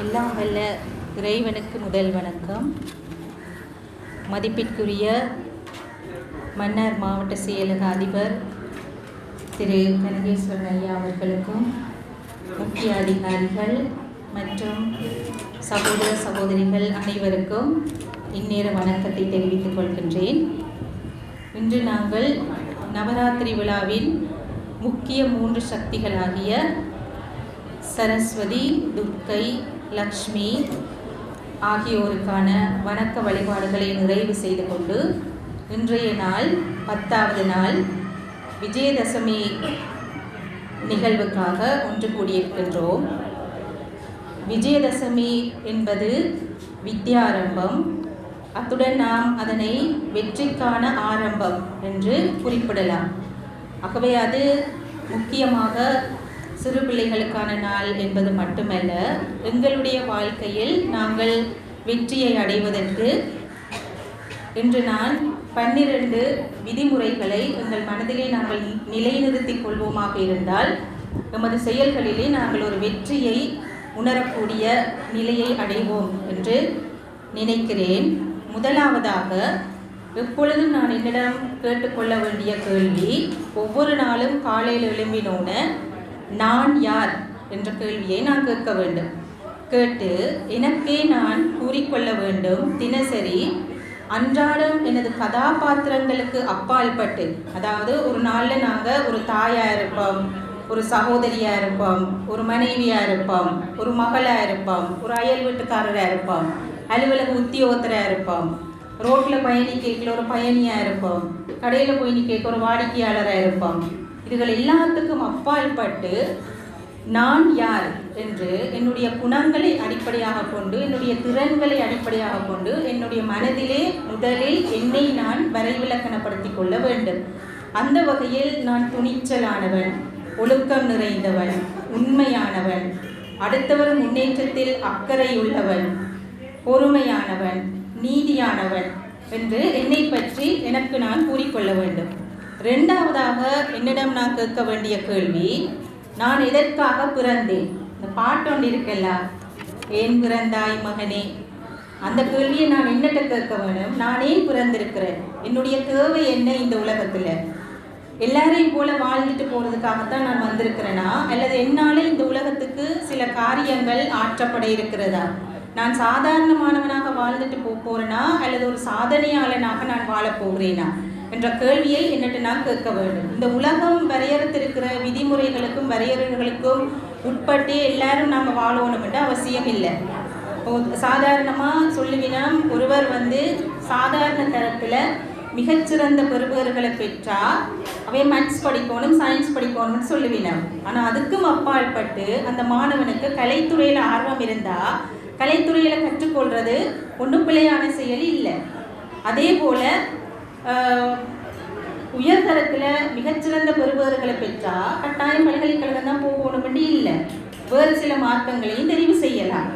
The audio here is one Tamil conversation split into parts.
எல்லாம் வல்ல இறைவனுக்கு முதல் வணக்கம். மதிப்பிற்குரிய மன்னார் மாவட்ட செயலக அதிபர் திரு கனகேஸ்வரன் ஐயா அவர்களுக்கும் முக்கிய அதிகாரிகள் மற்றும் சகோதர சகோதரிகள் அனைவருக்கும் இந்நேர வணக்கத்தை தெரிவித்துக் கொள்கின்றேன். இன்று நாங்கள் நவராத்திரி விழாவின் முக்கிய மூன்று சக்திகளாகிய சரஸ்வதி துர்க்கை லக்ஷ்மி ஆகியோருக்கான வணக்க வழிபாடுகளை நிறைவு செய்து கொண்டு இன்றைய நாள் பத்தாவது நாள் விஜயதசமி நிகழ்வுக்காக ஒன்று கூடியிருக்கின்றோம். விஜயதசமி என்பது வித்யாரம்பம். அத்துடன் நாம் அதனை வெற்றிக்கான ஆரம்பம் என்று குறிப்பிடலாம். ஆகவே அது முக்கியமாக சிறு பிள்ளைகளுக்கான நாள் என்பது மட்டுமல்ல எங்களுடைய வாழ்க்கையில் நாங்கள் வெற்றியை அடைவதற்கு இன்று நான் பன்னிரண்டு விதிமுறைகளை எங்கள் மனதிலே நாங்கள் நிலைநிறுத்திக் கொள்வோமாக இருந்தால் எமது செயல்களிலே நாங்கள் ஒரு வெற்றியை உணரக்கூடிய நிலையை அடைவோம் என்று நினைக்கிறேன். முதலாவதாக எப்பொழுதும் நான் என்னிடம் கேட்டுக்கொள்ள வேண்டிய கேள்வி ஒவ்வொரு நாளும் காலையில் எழும்பினோன நான் யார்? என்ற கேள்வியை நான் கேட்க வேண்டும். கேட்டு எனக்கே நான் கூறிக்கொள்ள வேண்டும். தினசரி அன்றாடம் எனது கதாபாத்திரங்களுக்கு அப்பால்பட்டு அதாவது ஒரு நாளில் நாங்கள் ஒரு தாயாக இருப்போம் ஒரு சகோதரியாக இருப்போம் ஒரு மனைவியாக இருப்போம் ஒரு மகளாக இருப்போம் ஒரு அயல் வீட்டுக்காரராக இருப்போம் அலுவலக உத்தியோகத்தராக இருப்போம் ரோட்டில் பயணி கேட்கல ஒரு பயணியாக இருப்போம் கடையில் போய் நீ கேட்க ஒரு வாடிக்கையாளராக இருப்போம் இதுகள் எல்லாத்துக்கும் அப்பால் பட்டு நான் யார் என்று என்னுடைய குணங்களை அடிப்படையாக கொண்டு என்னுடைய திறன்களை அடிப்படையாக கொண்டு என்னுடைய மனதிலே முதலில் என்னை நான் வரைவிலக்கணப்படுத்திக் கொள்ள வேண்டும். அந்த வகையில் நான் துணிச்சலானவன் ஒழுக்கம் நிறைந்தவன் உண்மையானவன் அடுத்தவர் முன்னேற்றத்தில் அக்கறை உள்ளவன் பொறுமையானவன் நீதியானவன் என்று என்னை பற்றி எனக்கு நான் கூறிக்கொள்ள வேண்டும். ரெண்டாவதாக என்னிடம் நான் கேட்க வேண்டிய கேள்வி நான் எதற்காக பிறந்தேன்? இந்த பாட்டு ஒன்று இருக்கல்ல ஏன் பிறந்தாய் மகனே? அந்த கேள்வியை நான் என்னட்ட கேட்க வேணும். நான் ஏன் பிறந்திருக்கிறேன். என்னுடைய தேவை என்ன இந்த உலகத்தில்? எல்லாரையும் போல வாழ்ந்துட்டு போகிறதுக்காகத்தான் நான் வந்திருக்கிறேனா? அல்லது என்னால் இந்த உலகத்துக்கு சில காரியங்கள் ஆற்றப்பட இருக்கிறதா? நான் சாதாரணமானவனாக வாழ்ந்துட்டு போ போகிறேனா அல்லது ஒரு சாதனையாளனாக நான் வாழப் போகிறேனா? என்ற கேள்வியை என்னட்டு நான் கேட்க வேண்டும். இந்த உலகம் வரையறுத்திருக்கிற விதிமுறைகளுக்கும் வரையறைகளுக்கும் உட்பட்டு எல்லாரும் நாம் வாழணும்ன்ற அவசியம் இல்லை. இப்போ சாதாரணமாக சொல்லுவினா ஒருவர் வந்து சாதாரண தரத்தில் மிகச்சிறந்த பெறுபவர்களை பெற்றால் அவை மேத்ஸ் படிக்கணும் சயின்ஸ் படிக்கணும்னு சொல்லுவினோம் ஆனால் அதுக்கும் அப்பால் பட்டு அந்த மாணவனுக்கு கலைத்துறையில் ஆர்வம் இருந்தால் கலைத்துறையில் கற்றுக்கொள்வது ஒன்றும் பிள்ளையான செயல் இல்லை. அதே போல் உயர்தரத்தில் மிகச்சிறந்த பெறுபவர்களை பெற்றால் கட்டாயம் பல்கலைக்கழகம் தான் போகணும்னு இல்லை. வேறு சில மார்க்கங்களையும் தெரிவு செய்யலாம்.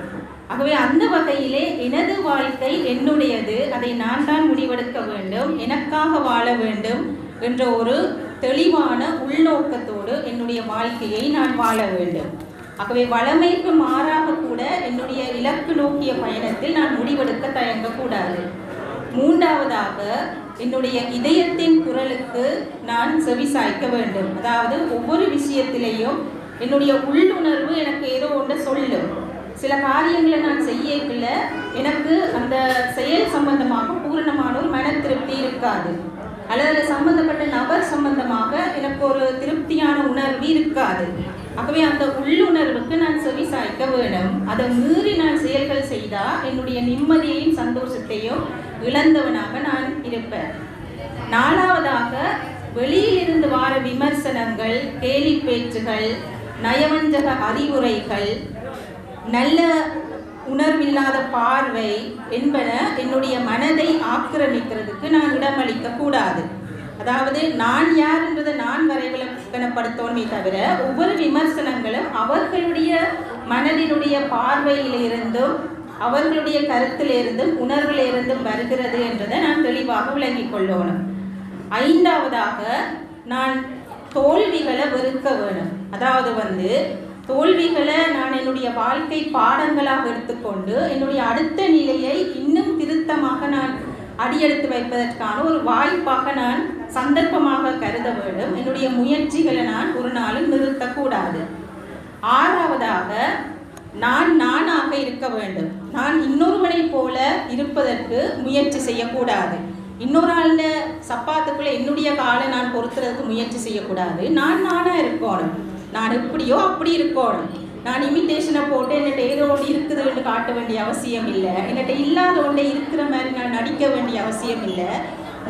ஆகவே அந்த வகையிலே எனது வாழ்க்கை என்னுடையது. அதை நான் தான் முடிவெடுக்க வேண்டும். எனக்காக வாழ வேண்டும் என்ற ஒரு தெளிவான உள்நோக்கத்தோடு என்னுடைய வாழ்க்கையை நான் வாழ வேண்டும். ஆகவே வளமைக்கு மாறாக கூட என்னுடைய இலக்கு நோக்கிய பயணத்தில் நான் முடிவெடுக்க தயங்கக்கூடாது. மூன்றாவதாக என்னுடைய இதயத்தின் குரலுக்கு நான் செவிசாய்க்க வேண்டும். அதாவது ஒவ்வொரு விஷயத்திலையும் என்னுடைய உள்ளுணர்வு எனக்கு ஏதோ ஒன்று சொல்லும். சில காரியங்களை நான் செய்யக்குள்ள எனக்கு அந்த செயல் சம்பந்தமாக பூரணமான ஒரு மன திருப்தி இருக்காது. அல்லது சம்பந்தப்பட்ட நபர் சம்பந்தமாக எனக்கு ஒரு திருப்தியான உணர்வு இருக்காது. ஆகவே அந்த உள்ளுணர்வுக்கு நான் செவி சாய்க்க வேணும் அதை மீறி நான் செயல்கள் செய்தால் என்னுடைய நிம்மதியையும் சந்தோஷத்தையும் இழந்தவனாக நான் இருப்பேன். நாலாவதாக வெளியிலிருந்து வார விமர்சனங்கள் கேலி பேச்சுகள் நயவஞ்சக அறிவுரைகள் நல்ல உணர்வில்லாத பார்வை என்பன என்னுடைய மனதை ஆக்கிரமிக்கிறதுக்கு நான் இடமளிக்க கூடாது. அதாவது நான் யாருன்றதை நான் வரைவிலக்கணப்படுத்தோமே தவிர ஒவ்வொரு விமர்சனங்களும் அவர்களுடைய மனதினுடைய பார்வையிலிருந்தும் அவர்களுடைய கருத்திலிருந்தும் உணர்விலிருந்தும் வருகிறது என்றதை நான் தெளிவாக விளங்கிக் கொள்ளணும். ஐந்தாவதாக நான் தோல்விகளை வெறுக்க வேணும். அதாவது வந்து தோல்விகளை நான் என்னுடைய வாழ்க்கை பாடங்களாக எடுத்துக்கொண்டு என்னுடைய அடுத்த நிலையை இன்னும் திருத்தமாக நான் அடியெடுத்து வைப்பதற்கான ஒரு வாய்ப்பாக நான் சந்தர்ப்பமாக கருத வேண்டும். என்னுடைய முயற்சிகளை நான் ஒரு நாளும் நிறுத்தக்கூடாது. ஆறாவதாக நான் நானாக இருக்க வேண்டும். நான் இன்னொருவனை போல இருப்பதற்கு முயற்சி செய்யக்கூடாது. இன்னொரு ஆளுட சப்பாத்துக்குள்ளே என்னுடைய காலை நான் பொறுத்துறதுக்கு முயற்சி செய்யக்கூடாது. நான் நானாக இருக்கணும். நான் எப்படியோ அப்படி இருக்கணும். நான் இமிட்டேஷனை போட்டு என்கிட்ட ஏதோ ஒன்று இருக்குதுன்னு காட்ட வேண்டிய அவசியம் இல்லை. என்கிட்ட இல்லாத ஒன்றை இருக்கிற மாதிரி நான் நடிக்க வேண்டிய அவசியம் இல்லை.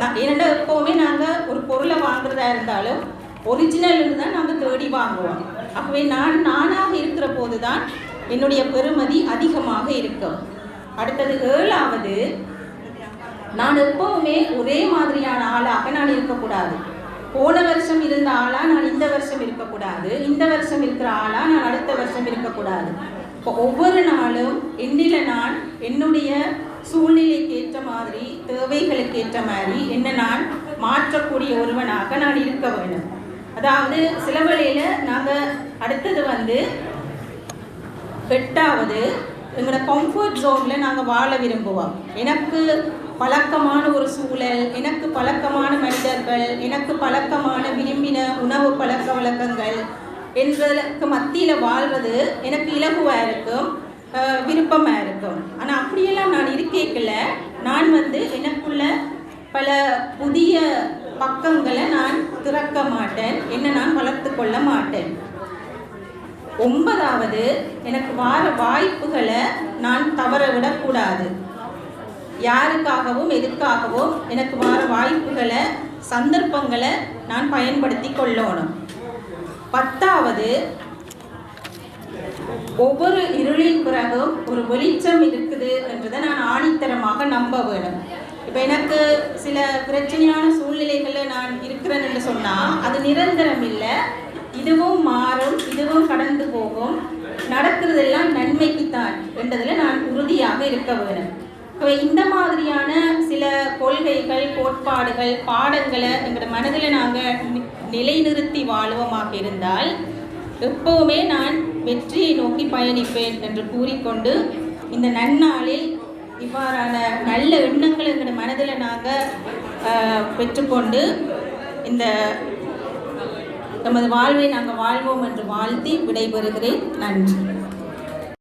நான் என்னடா எப்போவுமே நாங்கள் ஒரு பொருளை வாங்குறதா இருந்தாலும் ஒரிஜினல் தான் நாங்கள் தேடி வாங்குவோம். அப்போவே நான் நானாக இருக்கிற போது தான் என்னுடைய பெருமதி அதிகமாக இருக்கும். அடுத்தது ஏழாவது நான் எப்பவுமே ஒரே மாதிரியான ஆளாக நான் இருக்கக்கூடாது. போன வருஷம் இருந்த ஆளா நான் இந்த வருஷம் இருக்கக்கூடாது. இந்த வருஷம் இருக்கிற ஆளா நான் அடுத்த வருஷம் இருக்கக்கூடாது. இப்போ ஒவ்வொரு நாளும் என்னில நான் என்னுடைய சூழ்நிலைக்கு ஏற்ற மாதிரி தேவைகளுக்கு ஏற்ற மாதிரி என்ன நான் மாற்றக்கூடிய ஒருவனாக நான் இருக்க வேண்டும். அதாவது சில வேளையில் நாங்கள் அடுத்தது வந்து எட்டாவது எங்களோட கம்ஃபர்ட் ஜோனில் நாங்கள் வாழ விரும்புவோம். எனக்கு பழக்கமான ஒரு சூழல் எனக்கு பழக்கமான மனிதர்கள் எனக்கு பழக்கமான விரும்பின உணவு பழக்க வழக்கங்கள் என்பதற்கு மத்தியில் வாழ்வது எனக்கு இலகுவாக இருக்கும் விருப்பமாக இருக்கும். ஆனால் அப்படியெல்லாம் நான் இருக்கேக்கல நான் வந்து எனக்குள்ள பல புதிய பக்கங்களை நான் திறக்க மாட்டேன். என்ன நான் வளர்த்து கொள்ள மாட்டேன். ஒன்பதாவது எனக்கு வார வாய்ப்புகளை நான் தவற விடக்கூடாது யாருக்காகவும் எதுக்காகவும் எனக்கு வார வாய்ப்புகளை சந்தர்ப்பங்களை நான் பயன்படுத்தி கொள்ளணும். பத்தாவது ஒவ்வொரு இருளின் பிறகும் ஒரு வெளிச்சம் இருக்குது என்றதை நான் ஆணித்தரமாக நம்ப வேணும். இப்போ எனக்கு சில பிரச்சனையான சூழ்நிலைகளில் நான் இருக்கிறேன்னு சொன்னால் அது நிரந்தரம் இல்லை. இதுவும் மாறும் இதுவும் கடந்து போகும். நடக்கிறதெல்லாம் நன்மைக்குத்தான் என்றதில் நான் உறுதியாக இருக்க வேணும் இப்போ இந்த மாதிரியான சில கொள்கைகள் கோட்பாடுகள் பாடங்களை எங்களோட மனதில் நாங்கள் நிலைநிறுத்தி வாழ்வோமாக இருந்தால் எப்போவுமே நான் வெற்றியை நோக்கி பயணிப்பேன் என்று கூறிக்கொண்டு இந்த நன்னாளில் இவ்வாறான நல்ல எண்ணங்கள் எங்களோட மனதில் நாங்கள் பெற்றுக்கொண்டு இந்த நமது வாழ்வை நாங்கள் வாழ்வோம் என்று வாழ்த்தி விடைபெறுகிறேன். நன்றி.